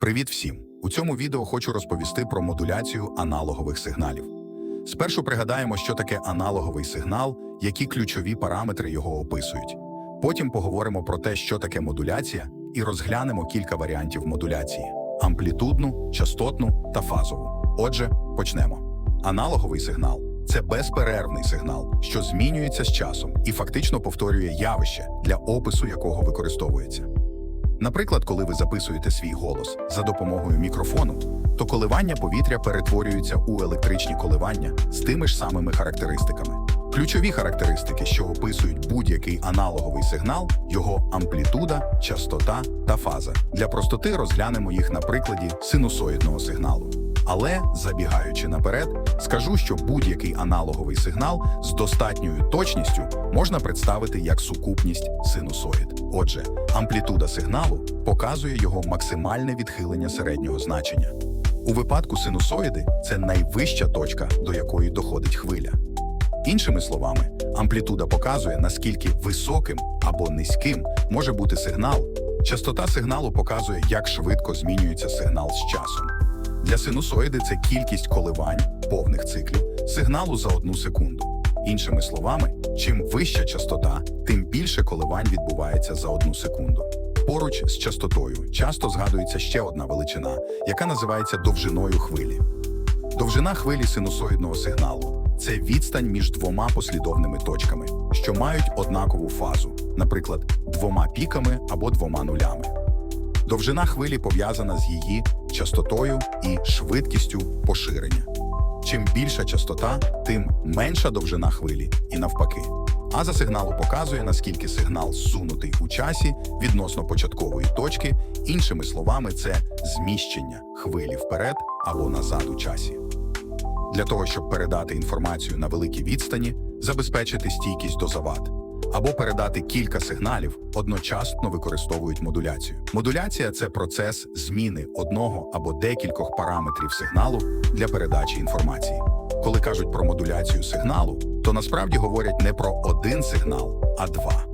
Привіт всім! У цьому відео хочу розповісти про модуляцію аналогових сигналів. Спершу пригадаємо, що таке аналоговий сигнал, які ключові параметри його описують. Потім поговоримо про те, що таке модуляція, і розглянемо кілька варіантів модуляції: амплітудну, частотну та фазову. Отже, почнемо. Аналоговий сигнал це безперервний сигнал, що змінюється з часом і фактично повторює явище, для опису якого використовується. Наприклад, коли ви записуєте свій голос за допомогою мікрофону, то коливання повітря перетворюються у електричні коливання з тими ж самими характеристиками. Ключові характеристики, що описують будь-який аналоговий сигнал, його амплітуда, частота та фаза. Для простоти розглянемо їх на прикладі синусоїдного сигналу. Але, забігаючи наперед, скажу, що будь-який аналоговий сигнал з достатньою точністю можна представити як сукупність синусоїд. Отже, амплітуда сигналу показує його максимальне відхилення середнього значення. У випадку синусоїди це найвища точка, до якої доходить хвиля. Іншими словами, амплітуда показує, наскільки високим або низьким може бути сигнал. Частота сигналу показує, як швидко змінюється сигнал з часом. Для синусоїди це кількість коливань повних циклів сигналу за одну секунду. Іншими словами, чим вища частота, тим більше коливань відбувається за одну секунду. Поруч з частотою часто згадується ще одна величина, яка називається довжиною хвилі. Довжина хвилі синусоїдного сигналу це відстань між двома послідовними точками, що мають однакову фазу, наприклад, двома піками або двома нулями. Довжина хвилі пов'язана з її частотою і швидкістю поширення. Чим більша частота, тим менша довжина хвилі, і навпаки. Аза сигналу показує, наскільки сигнал зсунутий у часі відносно початкової точки, іншими словами, це зміщення хвилі вперед або назад у часі. Для того, щоб передати інформацію на великій відстані, забезпечити стійкість до завад або передати кілька сигналів, одночасно використовують модуляцію. Модуляція це процес зміни одного або декількох параметрів сигналу для передачі інформації. Коли кажуть про модуляцію сигналу, то насправді говорять не про один сигнал, а два.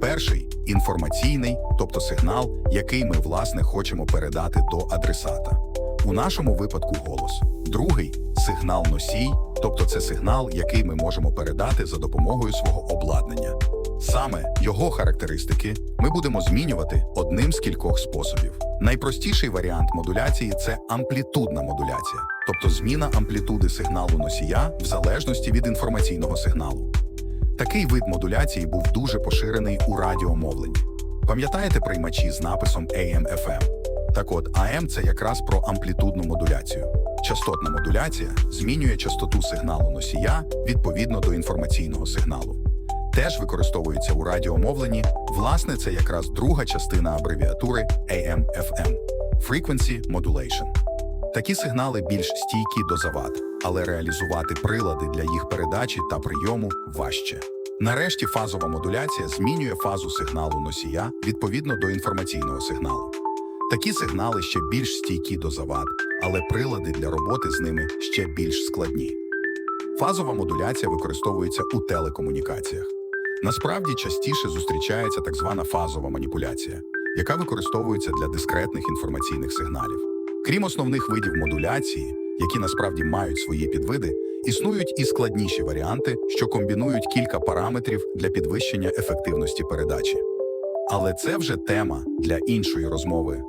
Перший інформаційний, тобто сигнал, який ми власне хочемо передати до адресата. У нашому випадку голос. Другий сигнал носій, тобто це сигнал, який ми можемо передати за допомогою свого обладнання. Саме його характеристики ми будемо змінювати одним з кількох способів. Найпростіший варіант модуляції це амплітудна модуляція, тобто зміна амплітуди сигналу носія в залежності від інформаційного сигналу. Такий вид модуляції був дуже поширений у радіомовленні. Пам'ятаєте приймачі з написом AM-FM? Так от, AM – це якраз про амплітудну модуляцію. Частотна модуляція змінює частоту сигналу носія відповідно до інформаційного сигналу. Теж використовується у радіомовленні. Власне, це якраз друга частина абревіатури AM-FM – Frequency Modulation. Такі сигнали більш стійкі до завад, але реалізувати прилади для їх передачі та прийому важче. Нарешті фазова модуляція змінює фазу сигналу носія відповідно до інформаційного сигналу. Такі сигнали ще більш стійкі до завад, але прилади для роботи з ними ще більш складні. Фазова модуляція використовується у телекомунікаціях. Насправді частіше зустрічається так звана фазова маніпуляція, яка використовується для дискретних інформаційних сигналів. Крім основних видів модуляції, які насправді мають свої підвиди, існують і складніші варіанти, що комбінують кілька параметрів для підвищення ефективності передачі. Але це вже тема для іншої розмови.